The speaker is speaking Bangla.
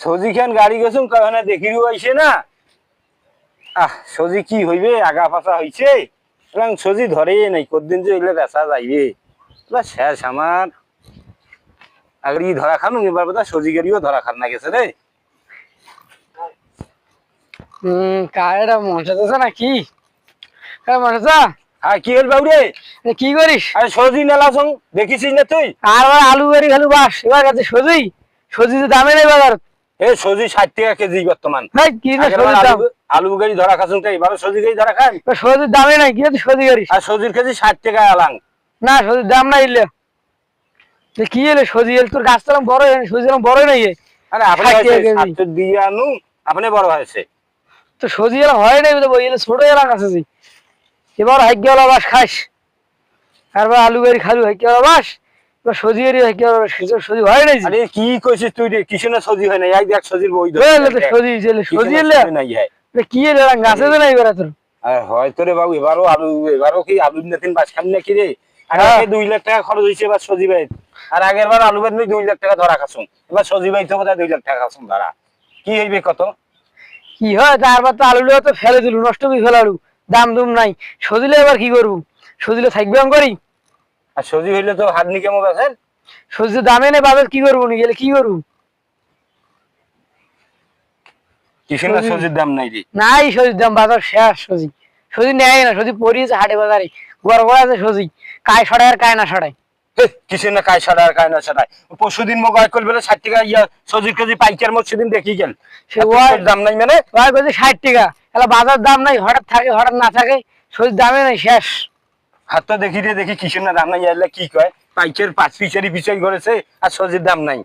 সজি খান গাড়ি গেছুন কারণে দেখিও আইছে না? আহ সজি কি হইবে? আগা পাশা হইছে? সুতরাং সজি ধরে নাই কদিন যে হইলে বেচা যাইবে? শেষ আমার। ধরা খানুন এবার বোধহয় সজি গাড়িও ধরা খান না গেছে রে। হম মনসা তো না কি হ্যাঁ মনসা কি হল বাবু রে কি করিস? আরে সজি দেখিছিস না তুই? আর আলু গাড়ি খালু বাস এবার কাছে সজি। সজি তো দামে নেই বাজার এ সজি ষাট টাকা কেজি বর্তমান। আলু গাড়ি ধরা খাসুন তাই এবারও সজি গাড়ি ধরা খান? সজির দামে নাই কি সজি গাড়ি? আর সজির কেজি ষাট টাকা আলাং না সজির দাম নাই ইলে কি এলে সজি এলে? তোর গাছ বড় সজি বড় নাই আরে আপনি দিয়ে আনু আপনি বড় হয়েছে। তো সজি এলাম হয় নাই বই এলে ছোট এলাম আছে এবার বাস খাস। আলু গাড়ি খালু হাইকিওয়ালা বাস। সজি গাড়ি হাইকিওয়ালা সজি হয় নাই আরে কি কইছিস তুই রে? কিছু না সজি হয় না এই দেখ সজির বই ওই সজি এলে সজি এলে নাই হয়? কি এলে গাছে তো নাই বেড়া তোর আর হয়তো রে বাবু এবারও আলু এবারও কি আলু নাতিন বাস খান নাকি রে? হ্যাঁ। আগে দুই লাখ টাকা খরচ হয়েছে এবার সজি ভাই আর আগের বার আলু বাদ দুই লাখ টাকা ধরা খাসুন। এবার সজি ভাই তো বোধহয় দুই লাখ টাকা খাসুন ধরা কি হইবে কত? কি হয়? তারপর তো আলু তো ফেলে দিলু নষ্ট করে ফেলালু। দাম দুম নাই। সজিলে এবার কি করব? সজিলে থাকবে আমি করি আর সজি হইলে তো হাত নিকে মো বেছেন সজিলে দামে নেই বাজার কি করব নি? গেলে কি করব? কিছু না সজি- দাম নাই রে। নাই সজির দাম বাজার শেষ নেয় না সজি পরিয়েছে হাটে বাজারে। গড় গড় আছে সজি কায় সড়ায় আর কায় না সড়ায়। হে, না কায় সাড়া আর কায় না সাড়ায়? পরশু দিন মোক আয় করবে ষাট টাকা ইয়া সজির কেজি পাইকার মোট সেদিন দেখি গেল। সে দাম নাই মানে? ষাট টাকা। বাজার দাম নাই হঠাৎ থাকে হঠাৎ না থাকে সজির দামে নাই শেষ। হাত দেখি রে দেখি কিছু না দাম নাই কি কয়? পাইকের পাঁচ পিছারি পিছাই করেছে, আর সজির দাম নাই।